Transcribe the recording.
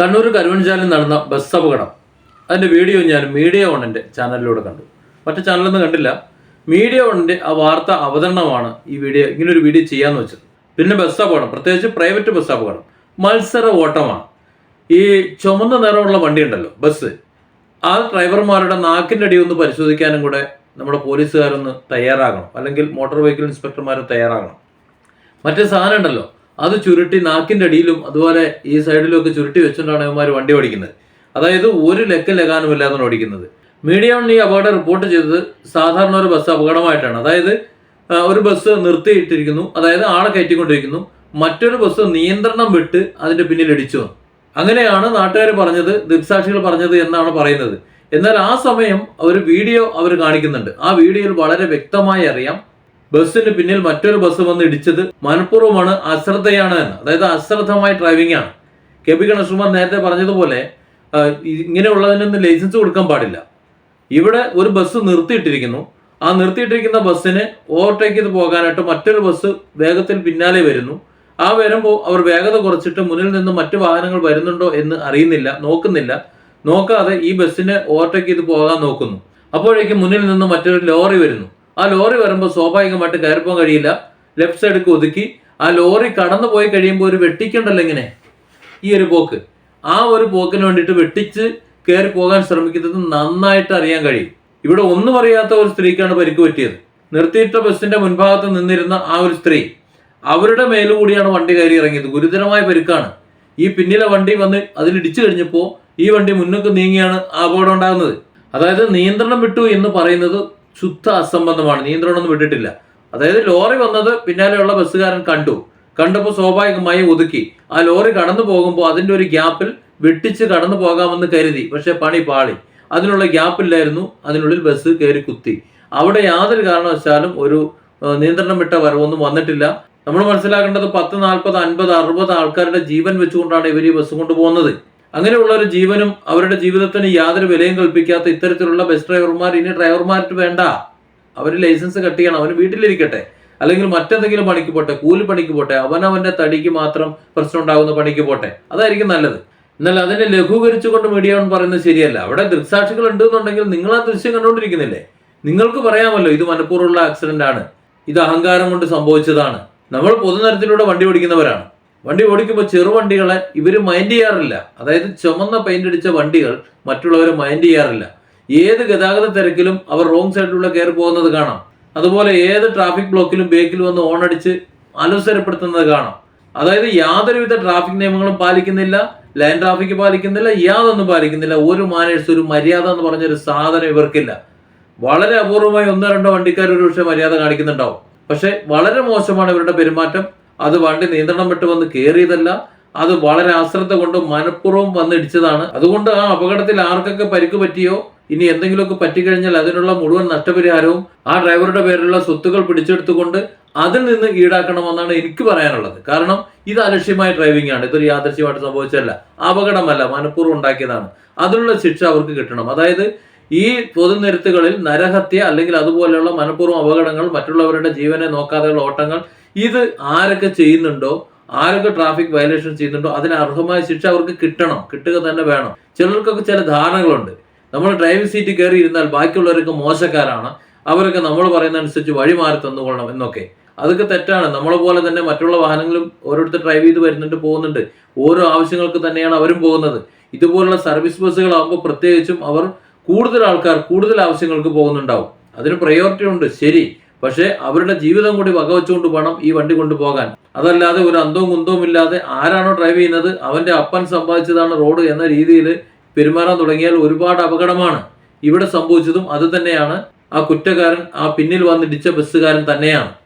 കണ്ണൂർ കരുവഞ്ചാലിൽ നടന്ന ബസ് അപകടം. അതിന്റെ വീഡിയോ ഞാൻ മീഡിയ വണ്ണിന്റെ ചാനലിലൂടെ കണ്ടു. മറ്റു ചാനലൊന്നും കണ്ടില്ല. മീഡിയ വണ്ണിന്റെ ആ വാർത്ത അവതരണമാണ് ഈ വീഡിയോ ഇങ്ങനൊരു വീഡിയോ ചെയ്യാന്ന് വെച്ചത്. പിന്നെ ബസ് അപകടം പ്രത്യേകിച്ച് പ്രൈവറ്റ് ബസ് അപകടം. മത്സര ഓട്ടമാണ്. ഈ ചുമന്ന നിറമുള്ള വണ്ടി ഉണ്ടല്ലോ ബസ്. ആ ഡ്രൈവർമാരുടെ നാക്കിന്റെ അടി ഒന്ന് പരിശോധിക്കാനും കൂടെ നമ്മുടെ പോലീസുകാരൊന്ന് തയ്യാറാകണം. അല്ലെങ്കിൽ മോട്ടോർ വെഹിക്കിൾ ഇൻസ്പെക്ടർമാർ തയ്യാറാകണം. മറ്റേ സാധനം ഉണ്ടല്ലോ അത് ചുരുട്ടി നാക്കിന്റെ അടിയിലും അതുപോലെ ഈ സൈഡിലും ഒക്കെ ചുരുട്ടി വെച്ചുകൊണ്ടാണ് ഇവന്മാർ വണ്ടി ഓടിക്കുന്നത്. അതായത് ഒരു ലക്കം ഇല്ലാതെ ഓടിക്കുന്നത്. മീഡിയ വൺ ഈ അപകടം റിപ്പോർട്ട് ചെയ്തത് സാധാരണ ഒരു ബസ് അപകടമായിട്ടാണ്. അതായത് ഒരു ബസ് നിർത്തിയിട്ടിരിക്കുന്നു. അതായത് ആളെ കയറ്റിക്കൊണ്ടിരിക്കുന്നു. മറ്റൊരു ബസ് നിയന്ത്രണം വിട്ട് അതിന്റെ പിന്നിൽ ഇടിച്ചു വന്നു. അങ്ങനെയാണ് നാട്ടുകാർ പറഞ്ഞത് ദൃക്സാക്ഷികൾ പറഞ്ഞത് എന്നാണ് പറയുന്നത്. എന്നാൽ ആ സമയം ഒരു വീഡിയോ അവർ കാണിക്കുന്നുണ്ട്. ആ വീഡിയോയിൽ വളരെ വ്യക്തമായി അറിയാം ബസ്സിന് പിന്നിൽ മറ്റൊരു ബസ് വന്ന് ഇടിച്ചത് മനഃപൂർവമാണ് അശ്രദ്ധയാണ് എന്ന്. അതായത് അശ്രദ്ധമായ ഡ്രൈവിംഗ് ആണ്. കെ പി ഗണേഷ്കുമാർ നേരത്തെ പറഞ്ഞതുപോലെ ഇങ്ങനെയുള്ളതിനൊന്നും ലൈസൻസ് കൊടുക്കാൻ പാടില്ല. ഇവിടെ ഒരു ബസ് നിർത്തിയിട്ടിരിക്കുന്നു. ആ നിർത്തിയിട്ടിരിക്കുന്ന ബസ്സിന് ഓവർടേക്ക് ചെയ്ത് പോകാനായിട്ട് മറ്റൊരു ബസ് വേഗത്തിൽ പിന്നാലെ വരുന്നു. ആ വരുമ്പോൾ അവർ വേഗത കുറച്ചിട്ട് മുന്നിൽ നിന്ന് മറ്റു വാഹനങ്ങൾ വരുന്നുണ്ടോ എന്ന് അറിയുന്നില്ല നോക്കുന്നില്ല. നോക്കാതെ ഈ ബസ്സിനെ ഓവർടേക്ക് ചെയ്ത് പോകാൻ നോക്കുന്നു. അപ്പോഴേക്കും മുന്നിൽ നിന്ന് മറ്റൊരു ലോറി വരുന്നു. ആ ലോറി വരുമ്പോൾ സ്വാഭാവികമായിട്ട് കയറിപ്പോകാൻ കഴിയില്ല. ലെഫ്റ്റ് സൈഡിലേക്ക് ഒതുക്കി. ആ ലോറി കടന്നു പോയി കഴിയുമ്പോൾ ഒരു വെട്ടിക്കുണ്ടല്ലോ ഇങ്ങനെ. ഈ ഒരു പോക്ക്. ആ ഒരു പോക്കിന് വേണ്ടിയിട്ട് വെട്ടിച്ച് കയറി പോകാൻ ശ്രമിക്കുന്നത് നന്നായിട്ട് അറിയാൻ കഴിയും. ഇവിടെ ഒന്നും അറിയാത്ത ഒരു സ്ത്രീക്കാണ് പരിക്ക് പറ്റിയത്. നിർത്തിയിട്ട ബസ്സിന്റെ മുൻഭാഗത്ത് നിന്നിരുന്ന ആ ഒരു സ്ത്രീ അവരുടെ മേലുകൂടിയാണ് വണ്ടി കയറി ഇറങ്ങിയത്. ഗുരുതരമായ പരിക്കാണ്. ഈ പിന്നിലെ വണ്ടി വന്ന് അതിലിടിച്ചു കഴിഞ്ഞപ്പോൾ ഈ വണ്ടി മുന്നോട്ട് നീങ്ങിയാണ് അപകടം ഉണ്ടാകുന്നത്. അതായത് നിയന്ത്രണം വിട്ടു എന്ന് പറയുന്നത് ശുദ്ധ അസംബന്ധമാണ്. നിയന്ത്രണമൊന്നും വിട്ടിട്ടില്ല. അതായത് ലോറി വന്നത് പിന്നാലെയുള്ള ബസ്സുകാരൻ കണ്ടു. കണ്ടപ്പോൾ സ്വാഭാവികമായി ഒതുക്കി. ആ ലോറി കടന്നു പോകുമ്പോൾ അതിന്റെ ഒരു ഗ്യാപ്പിൽ വെട്ടിച്ച് കടന്നു പോകാമെന്ന് കരുതി. പക്ഷേ പണി പാളി. അതിനുള്ള ഗ്യാപ്പില്ലായിരുന്നു. അതിനുള്ളിൽ ബസ് കയറി കുത്തി. അവിടെ യാതൊരു കാരണവശാലും ഒരു നിയന്ത്രണം വിട്ട വരവൊന്നും വന്നിട്ടില്ല. നമ്മൾ മനസ്സിലാക്കേണ്ടത് പത്ത് നാൽപ്പത് അൻപത് അറുപത് ആൾക്കാരുടെ ജീവൻ വെച്ചുകൊണ്ടാണ് ഇവർ ഈ ബസ് കൊണ്ടുപോകുന്നത്. അങ്ങനെയുള്ള ഒരു ജീവനും അവരുടെ ജീവിതത്തിന് യാതൊരു വിലയും കൽപ്പിക്കാത്ത ഇത്തരത്തിലുള്ള ബസ് ഡ്രൈവർമാർ ഇനി ഡ്രൈവർമാർക്ക് വേണ്ട. അവർ ലൈസൻസ് കട്ട് ചെയ്യണം അവന് വീട്ടിലിരിക്കട്ടെ. അല്ലെങ്കിൽ മറ്റെന്തെങ്കിലും പണിക്ക് പോട്ടെ. കൂലി പണിക്ക് പോട്ടെ. അവനവന്റെ തടിക്ക് മാത്രം പ്രശ്നം ഉണ്ടാകുന്ന പണിക്ക് പോട്ടെ. അതായിരിക്കും നല്ലത്. എന്നാൽ അതിനെ ലഘൂകരിച്ചുകൊണ്ട് മീഡിയ പറയുന്നത് ശരിയല്ല. അവിടെ ദൃക്സാക്ഷികൾ ഉണ്ടെന്നുണ്ടെങ്കിൽ നിങ്ങൾ ആ ദൃശ്യം കണ്ടുകൊണ്ടിരിക്കുന്നില്ലേ? നിങ്ങൾക്ക് പറയാമല്ലോ ഇത് മനഃപൂർവമുള്ള ആക്സിഡന്റ് ആണ്. ഇത് അഹങ്കാരം കൊണ്ട് സംഭവിച്ചതാണ്. നമ്മൾ പൊതുനിരത്തിലൂടെ വണ്ടി ഓടിക്കുന്നവരാണ്. വണ്ടി ഓടിക്കുമ്പോൾ ചെറുവണ്ടികളെ ഇവർ മൈൻഡ് ചെയ്യാറില്ല. അതായത് ചുമന്ന പെയിന്റ് അടിച്ച വണ്ടികൾ മറ്റുള്ളവരെ മൈൻഡ് ചെയ്യാറില്ല. ഏത് ഗതാഗത തിരക്കിലും അവർ റോങ് സൈഡിലൂടെ കയറി പോകുന്നത് കാണാം. അതുപോലെ ഏത് ട്രാഫിക് ബ്ലോക്കിലും ബേക്കിൽ വന്ന് ഓൺ അടിച്ച് അലോസരപ്പെടുത്തുന്നത് കാണാം. അതായത് യാതൊരുവിധ ട്രാഫിക് നിയമങ്ങളും പാലിക്കുന്നില്ല ലൈൻ ട്രാഫിക് പാലിക്കുന്നില്ല യാതൊന്നും പാലിക്കുന്നില്ല. ഒരു മാനേഴ്സ് ഒരു മര്യാദ എന്ന് പറഞ്ഞൊരു സാധനം ഇവർക്കില്ല. വളരെ അപൂർവമായി ഒന്നോ രണ്ടോ വണ്ടിക്കാർ ഒരു പക്ഷേ മര്യാദ കാണിക്കുന്നുണ്ടാവും. പക്ഷേ വളരെ മോശമാണ് ഇവരുടെ പെരുമാറ്റം. അത് വണ്ടി നിയന്ത്രണം വിട്ട് വന്ന് കയറിയതല്ല അത് വളരെ അശ്രദ്ധ കൊണ്ട് മനഃപൂർവം വന്നിടിച്ചതാണ് അതുകൊണ്ട് ആ അപകടത്തിൽ ആർക്കൊക്കെ പരിക്ക് പറ്റിയോ? ഇനി എന്തെങ്കിലുമൊക്കെ പറ്റിക്കഴിഞ്ഞാൽ അതിനുള്ള മുഴുവൻ നഷ്ടപരിഹാരവും ആ ഡ്രൈവറുടെ പേരിലുള്ള സ്വത്തുക്കൾ പിടിച്ചെടുത്തുകൊണ്ട് അതിൽ നിന്ന് ഈടാക്കണമെന്നാണ് എനിക്ക് പറയാനുള്ളത്. കാരണം ഇത് അലക്ഷ്യമായ ഡ്രൈവിംഗ് ആണ്. ഇതൊരു യാദൃശ്യമായിട്ട് സംഭവിച്ചതല്ല. അപകടമല്ല മനഃപൂർവം ഉണ്ടാക്കിയതാണ്. അതിനുള്ള ശിക്ഷ അവർക്ക് കിട്ടണം. അതായത് ഈ പൊതുനിരത്തുകളിൽ നരഹത്യ അല്ലെങ്കിൽ അതുപോലെയുള്ള മനഃപൂർവം അപകടങ്ങൾ മറ്റുള്ളവരുടെ ജീവനെ നോക്കാതെയുള്ള ഓട്ടങ്ങൾ ഇത് ആരൊക്കെ ചെയ്യുന്നുണ്ടോ ആരൊക്കെ ട്രാഫിക് വയലേഷൻ ചെയ്യുന്നുണ്ടോ അതിന് അർഹമായ ശിക്ഷ അവർക്ക് കിട്ടണം കിട്ടുക തന്നെ വേണം. ചിലർക്കൊക്കെ ചില ധാരണകളുണ്ട്. നമ്മൾ ഡ്രൈവിംഗ് സീറ്റ് കയറി ഇരുന്നാൽ ബാക്കിയുള്ളവരൊക്കെ മോശക്കാരാണ്. അവരൊക്കെ നമ്മൾ പറയുന്ന അനുസരിച്ച് വഴി മാറി തന്നുകൊള്ളണം എന്നൊക്കെ. അതൊക്കെ തെറ്റാണ്. നമ്മളെ പോലെ തന്നെ മറ്റുള്ള വാഹനങ്ങളും ഓരോരുത്തർ ഡ്രൈവ് ചെയ്ത് വരുന്നുണ്ട് പോകുന്നുണ്ട്. ഓരോ ആവശ്യങ്ങൾക്ക് തന്നെയാണ് അവരും പോകുന്നത്. ഇതുപോലുള്ള സർവീസ് ബസ്സുകളാകുമ്പോൾ പ്രത്യേകിച്ചും അവർ കൂടുതൽ ആൾക്കാർ കൂടുതൽ ആവശ്യങ്ങൾക്ക് പോകുന്നുണ്ടാവും. അതിന് പ്രയോറിറ്റി ഉണ്ട്. ശരി. പക്ഷേ അവരുടെ ജീവിതം കൂടി വകവെച്ചുകൊണ്ട് വേണം ഈ വണ്ടി കൊണ്ടുപോകാൻ. അതല്ലാതെ ഒരു അന്തവും കുന്തവും ഇല്ലാതെ ആരാണോ ഡ്രൈവ് ചെയ്യുന്നത് അവന്റെ അപ്പൻ സമ്പാദിച്ചതാണ് റോഡ് എന്ന രീതിയിൽ പെരുമാറാൻ തുടങ്ങിയാൽ ഒരുപാട് അപകടമാണ്. ഇവിടെ സംഭവിച്ചതും അത് തന്നെയാണ്. ആ കുറ്റക്കാരൻ ആ പിന്നിൽ വന്നിടിച്ച ബസ്സുകാരൻ തന്നെയാണ്.